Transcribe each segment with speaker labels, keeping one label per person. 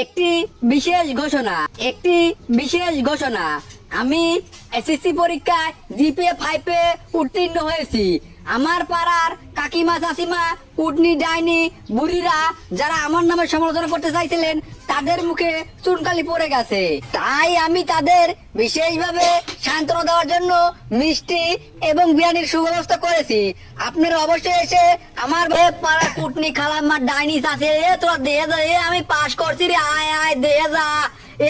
Speaker 1: একটি বিশেষ ঘোষণা একটি বিশেষ ঘোষণা। আমি এসএসসি পরীক্ষায় জিপিএ ফাইভে উত্তীর্ণ হয়েছি। আমার পাড়ার কাকিমা চাষিমা কুটনি, ডাইনি, বুড়িরা যারা আমার নামে সমালোচনা করতে চাইছিলেন, তাদের মুখে চুনকালি পড়ে গেছে। তাই আমি তাদের বিশেষভাবে সান্ত্বনা দেওয়ার জন্য মিষ্টি এবং বিরিয়ানির সুব্যবস্থা করেছি। আপনারা অবশ্যই এসে আমার এ পাড়া কুটনি, খালাম্মা, ডাইনি আছে এ তোরা দিয়ে যা, এ আমি পাশ করছি রে, আয় আয়, দিয়ে যা।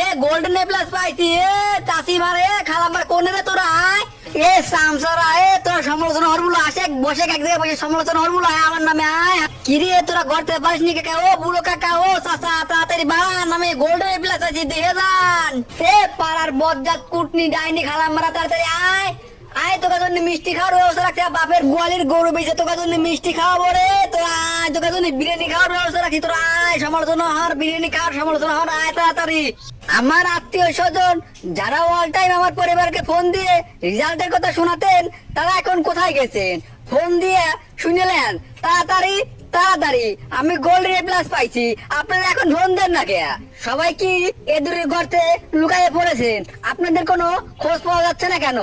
Speaker 1: এ গোল্ডেন প্লাস পাইছি, এ চাষি মারে খালাম্মার কোনে রে এ এ তোরা সমালোচনা আসে বসে সমালোচনা আমার নামে, আয়। কিরে তোরা বুড়ো কাকা, ও তাড়াতাড়ি গোল্ডেন প্লাস যান পাড়ার কুটনি, ডাইনি, খালাম্মারা, তাড়াতাড়ি আয়। আয়, তোকে মিষ্টি খাওয়ার ব্যবস্থা বাপের গোয়ালির গরু বেঁচে, তোকে জন্য মিষ্টি খাওয়াবো রে। তোরা তোকে বিরিয়ানি খাওয়ার ব্যবস্থা রাখি তোরা আয়, সমালোচনা হর বিরিয়ানি খাওয়ার, সমালোচনা হর আয় তাড়াতাড়ি। আমার আত্মীয় স্বজন যারা অল টাইম আমার পরিবারকে ফোন দিয়ে রেজাল্টের কথা শোনাতেন, তারা এখন কোথায় গেছেন? ফোন দিয়ে শুনেলেন, তাড়াতাড়ি তাড়াতাড়ি, আমি গোল্ড রে প্লাস পাইছি। আপনারা এখন ফোন দেন না কে সবাই কি এদুরের গর্তে লুকাইয়ে পড়েছেন? আপনাদের কোনো খোঁজ পাওয়া যাচ্ছে না কেন?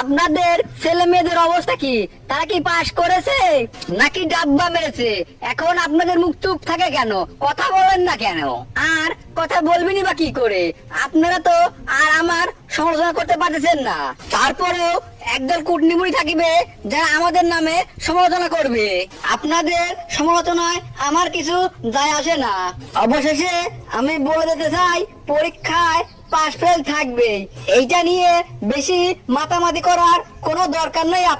Speaker 1: আপনাদের ছেলে মেয়েদের অবস্থা কি? তারা কি পাশ করেছে? নাকি ডাব্বা মেরেছে? এখন আপনাদের মুখ চুপ থাকে কেন? কথা বলেন না কেন? আর কথা বলবেনই বা কি করে? আপনারা তো আর আমার সমালোচনা করতে পারতেছেন না। তারপরেও একদল কুটনিমুড়ি থাকিবে যারা আমাদের নামে সমালোচনা করবে। আপনাদের সমালোচনায় আমার কিছু যায় আসে না। অবশেষে আমি বলে দিতে চাই, পরীক্ষায় পাশ ফেল থাকবে এইটা নিয়ে বেশি মাতামাতি করার কোনো দরকার নেই আপনার